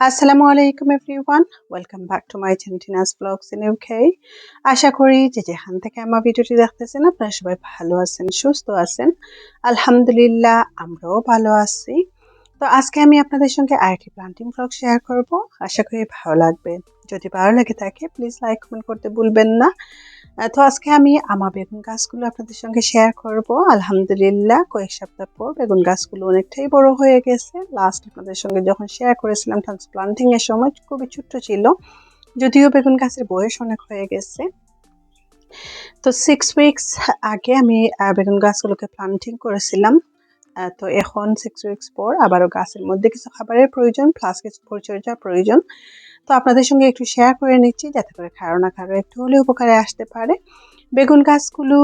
আসসালামু আলাইকুম everyone welcome back to my channel vlogs in UK আশা করি যে যেখান থেকে আমার ভিডিওটি দেখতেছেন, আপনারা সবাই ভালো আছেন, সুস্থ আছেন। আলহামদুলিল্লাহ, আমরাও ভালো আছি। তো আজকে আমি আপনাদের সঙ্গে আরেকটি প্লান্টিং ব্লগ শেয়ার করব। আশা করি ভালো লাগবে। যদি ভালো লাগে থাকে প্লিজ লাইক কমেন্ট করতে ভুলবেন না। তো আজকে আমি আমার বেগুন গাছগুলো আপনাদের সঙ্গে শেয়ার করব। আলহামদুলিল্লাহ, কয়েক সপ্তাহ পর বেগুন গাছগুলো অনেকটাই বড় হয়ে গেছে। লাস্ট আপনাদের সঙ্গে যখন শেয়ার করেছিলাম ট্রান্সপ্লান্টিং এর সময় খুবই ছোট্ট ছিল, যদিও বেগুন গাছের বয়স অনেক হয়ে গেছে। তো সিক্স উইকস আগে আমি বেগুন গাছগুলোকে প্লান্টিং করেছিলাম। তো এখন সিক্স উইকস পর আবারও গাছের মধ্যে কিছু খাবারের প্রয়োজন প্লাস কিছু পরিচর্যার প্রয়োজন। তো আপনাদের সঙ্গে একটু শেয়ার করে নিচ্ছি, যাতে করে কারও না কারও একটু হলে উপকারে আসতে পারে। বেগুন গাছগুলো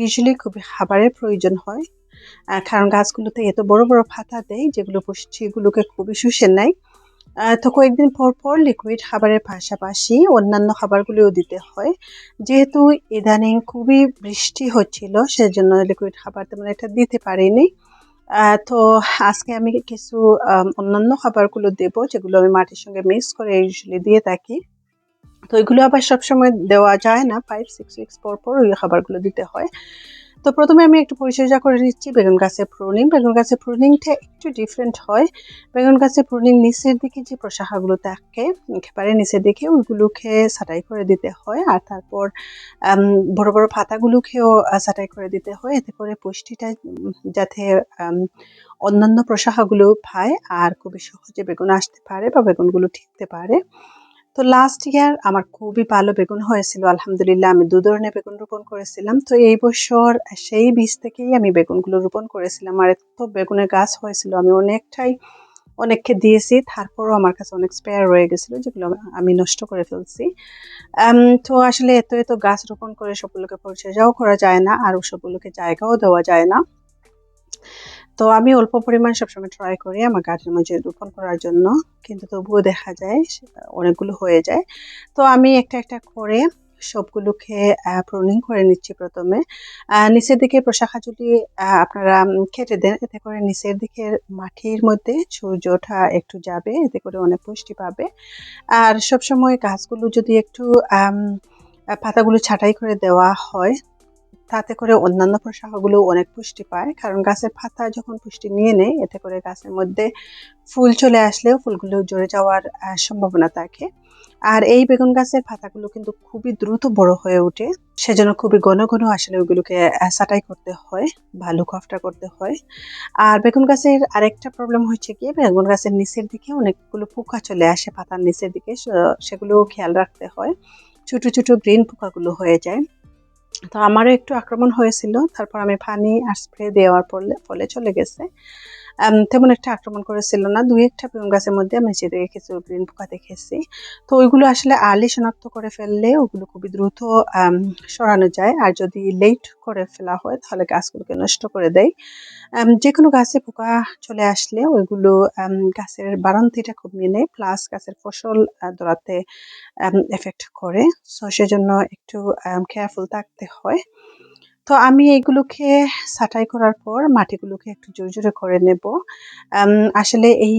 ইউজুয়ালি খুবই খাবারের প্রয়োজন হয়। কারণ গাছগুলোতে এত বড় বড় পাতা দেয়, যেগুলো পুষ্টিগুলোকে খুবই শুষে নেয়। তো কয়েকদিন পর পর লিকুইড খাবারের পাশাপাশি অন্যান্য খাবারগুলিও দিতে হয়। যেহেতু ইদানিং খুবই বৃষ্টি হচ্ছিল, সেজন্য লিকুইড খাবার তেমন একটা দিতে পারিনি। তো আজকে আমি কিছু অন্যান্য খাবারগুলো দেব, যেগুলো আমি মাটির সঙ্গে মিক্স করে ইউজুয়ালি দিয়ে থাকি। তো এগুলো আবার সবসময় দেওয়া যায় না ফাইভ সিক্স উইক্স পর পর ওই খাবারগুলো দিতে হয়। তো প্রথমে আমি একটু পরিচর্যা করে নিচ্ছি। বেগুন গাছের প্রুনিং। বেগুন গাছের প্রুনিংটা একটু ডিফারেন্ট হয়। বেগুন গাছের প্রুনিং নিচের দিকে যে প্রশাখাগুলো থাকে, একেবারে নিচের দিকে ওইগুলোকে ছাটাই করে দিতে হয়। আর তারপর বড় বড় পাতাগুলোকেও ছাটাই করে দিতে হয়। এতে করে পুষ্টিটা, যাতে অন্যান্য প্রশাখাগুলো পায়। আর খুবই সহজে বেগুন আসতে পারে বা বেগুনগুলো ঠিকতে পারে। তো লাস্ট ইয়ার আমার খুবই ভালো বেগুন হয়েছিল, আলহামদুলিল্লাহ আমি দু ধরনের বেগুন রোপণ করেছিলাম। তো এই বছর সেই বীজ থেকেই আমি বেগুনগুলো রোপণ করেছিলাম। আর এত বেগুনের গাছ হয়েছিল, আমি অনেকটাই অনেককে দিয়েছি, তারপরও আমার কাছে অনেক স্পেয়ার রয়ে গেছিল, যেগুলো আমি নষ্ট করে ফেলছি। তো আসলে এত এত গাছ রোপণ করে সবগুলোকে পরিচর্যাও করা যায় না, আর সবগুলোকে জায়গাও দেওয়া যায় না। তো আমি অল্প পরিমাণ সবসময় ট্রাই করি আমার গাছের মাঝে রোপণ করার জন্য, কিন্তু তবুও দেখা যায় অনেকগুলো হয়ে যায়। তো আমি একটা একটা করে সবগুলোকে প্রুনিং করে নিচ্ছি প্রথমে। নিচের দিকে প্রশাখা যদি আপনারা কেটে দেন, এতে করে নিচের দিকের মাটির মধ্যে সূর্যটা একটু যাবে, এতে করে অনেক পুষ্টি পাবে। আর সবসময় গাছগুলো যদি একটু পাতাগুলো ছাঁটাই করে দেওয়া হয় তাতে করে অন্যান্য প্রশাখাগুলো অনেক পুষ্টি পায়। কারণ গাছের পাতা যখন পুষ্টি নিয়ে নেয়, এতে করে গাছের মধ্যে ফুল চলে আসলেও ফুলগুলো জড়ে যাওয়ার সম্ভাবনা থাকে। আর এই বেগুন গাছের পাতাগুলো কিন্তু খুবই দ্রুত বড় হয়ে ওঠে। সেজন্য খুবই ঘন ঘন আসলে ওগুলোকে সাটাই করতে হয় ভালো কফটা করতে হয়। আর বেগুন গাছের আরেকটা প্রবলেম হচ্ছে কি, বেগুন গাছের নিচের দিকে অনেকগুলো পোকা চলে আসে, পাতার নিচের দিকে। সেগুলো খেয়াল রাখতে হয়। ছোট ছোট গ্রিন পোকাগুলো হয়ে যায়। তো আমারও একটু আক্রমণ হয়েছিল, তারপর আমি পানি আর স্প্রে দেওয়ার পরে ফলে চলে গেছে। তেমন একটা আক্রমণ করেছিল না। দুই একটা বেগুন গাছের মধ্যে আমি যে কিছু গ্রিন পোকা দেখেছি। তো ওইগুলো আসলে আর্লি শনাক্ত করে ফেললে ওগুলো খুবই দ্রুত সরানো যায়। আর যদি লেট করে ফেলা হয়, তাহলে গাছগুলোকে নষ্ট করে দেয়। যে কোনো গাছে পোকা চলে আসলে ওইগুলো গাছের বারান্তিটা খুব মেনে প্লাস গাছের ফসল ধরাতে এফেক্ট করে। সো সেজন্য একটু কেয়ারফুল থাকতে হয়। তো আমি এইগুলোকে ছাঁটাই করার পর মাটিগুলোকে একটু জোরে জোরে করে নেব। আসলে এই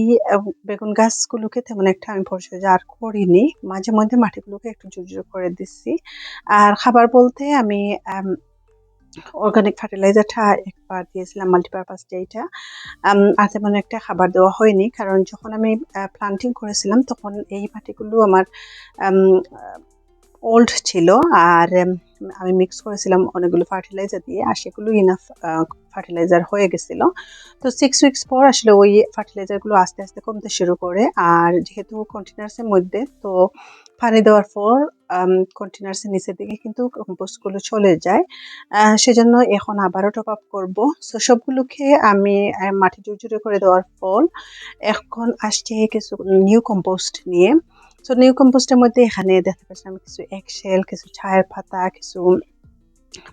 বেগুন গাছগুলোকে তেমন একটা আমি পরিচর্যা আর করিনি। মাঝে মধ্যে মাটিগুলোকে একটু জোরে জোরে করে দিচ্ছি। আর খাবার বলতে আমি অর্গানিক ফার্টিলাইজারটা একবার দিয়েছিলাম মাল্টিপারপাস যেইটা আর তেমন একটা খাবার দেওয়া হয়নি। কারণ যখন আমি প্লান্টিং করেছিলাম, তখন এই মাটিগুলো আমার ওল্ড ছিল আর আমি মিক্স করেছিলাম অনেকগুলো ফার্টিলাইজার দিয়ে আর সেগুলো ইনাফ ফার্টিলাইজার হয়ে গেছিল। তো সিক্স উইকস পর আসলে ওই ফার্টিলাইজারগুলো আস্তে আস্তে কমতে শুরু করে আর যেহেতু কন্টেনার্সের মধ্যে, তো পানি দেওয়ার পর কন্টেনার্সের নিচের দিকে কিন্তু কম্পোস্টগুলো চলে যায়। সেজন্য এখন আবারও টপ আপ করব। সো সবগুলোকে আমি মাটি জুড়ে করে দেওয়ার ফল এখন আসছে কিছু নিউ কম্পোস্ট নিয়ে। সো নিউ কম্পোস্টের মধ্যে এখানে দেখতে পাচ্ছি আমি কিছু এক্সেল কিছু ছায়ের পাতা, কিছু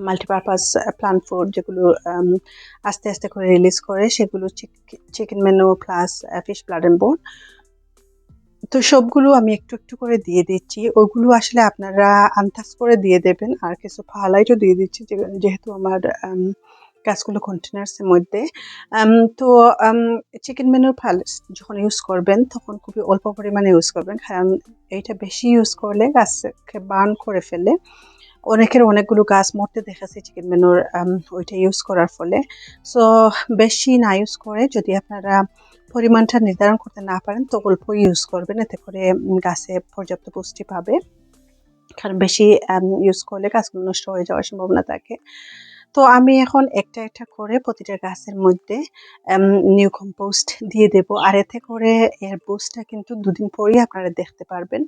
মাল্টিপারপাস প্লান্ট ফুড যেগুলো আস্তে আস্তে করে রিলিজ করে, সেগুলো chicken manure plus fish blood and bone তো সবগুলো আমি একটু একটু করে দিয়ে দিচ্ছি। ওগুলো আসলে আপনারা আন্তাজ করে দিয়ে দেবেন। আর কিছু ফালাইটও দিয়ে দিচ্ছি যেহেতু আমার গাছগুলো কন্টেনার্সের মধ্যে। তো চিকেন মেনুর ফাল যখন ইউজ করবেন তখন খুবই অল্প পরিমাণে ইউজ করবেন। কারণ এইটা বেশি ইউজ করলে গাছকে বার্ন করে ফেলে। অনেকের অনেকগুলো গাছ মরতে দেখেছি চিকেন মেনুর ওইটা ইউজ করার ফলে। সো বেশি না ইউজ করে যদি আপনারা পরিমাণটা নির্ধারণ করতে না পারেন তো অল্প ইউজ করবেন। এতে করে গাছে পর্যাপ্ত পুষ্টি পাবে। কারণ বেশি ইউজ করলে গাছগুলো নষ্ট হয়ে যাওয়ার সম্ভাবনা থাকে। তো আমি এখন একটা একটা করে প্রতিটা গাছের মধ্যে নিউ কম্পোস্ট দিয়ে দেব। আর এতে করে এর বুস্টটা কিন্তু দুদিন পরেই আপনারা দেখতে পারবেন।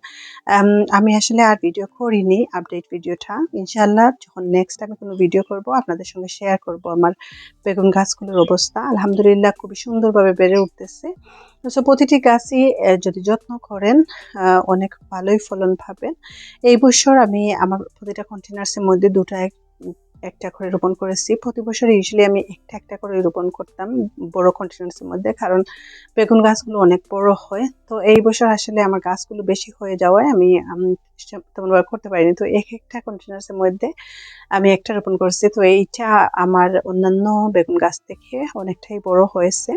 আমি আসলে আর ভিডিও করিনি আপডেট ভিডিওটা ইনশাল্লাহ যখন নেক্সট আমি কোনো ভিডিও করব, আপনাদের সঙ্গে শেয়ার করব আমার বেগুন গাছগুলোর অবস্থা। আলহামদুলিল্লাহ খুবই সুন্দরভাবে বেড়ে উঠতেছে। তো প্রতিটি গাছই যদি যত্ন করেন অনেক ভালোই ফলন পাবেন। এই বছর আমি আমার প্রতিটা কন্টেনার্সের মধ্যে দুটা এক- একটা করে রোপণ করেছি। প্রতি বছর ইউজুয়ালি আমি একটা একটা করে রোপণ করতাম বড় কন্টেনার্সের মধ্যে, কারণ বেগুন গাছগুলো অনেক বড় হয়। তো এই বছর আসলে আমার গাছগুলো বেশি হয়ে যাওয়ায় আমি তেমনভাবে করতে পারিনি। তো এক একটা কন্টেনার্সের মধ্যে আমি একটা রোপণ করেছি। তো এইটা আমার অন্যান্য বেগুন গাছ থেকে অনেকটাই বড় হয়েছে।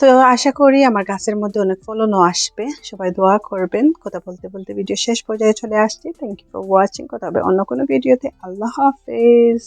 তো আশা করি আমার গাছের মধ্যে অনেক ফলনও আসবে। সবাই দোয়া করবেন। কথা বলতে বলতে ভিডিও শেষ পর্যায়ে চলে আসছি। থ্যাংক ইউ ফর ওয়াচিং কথা হবে অন্য কোনো ভিডিওতে আল্লাহ হাফেজ।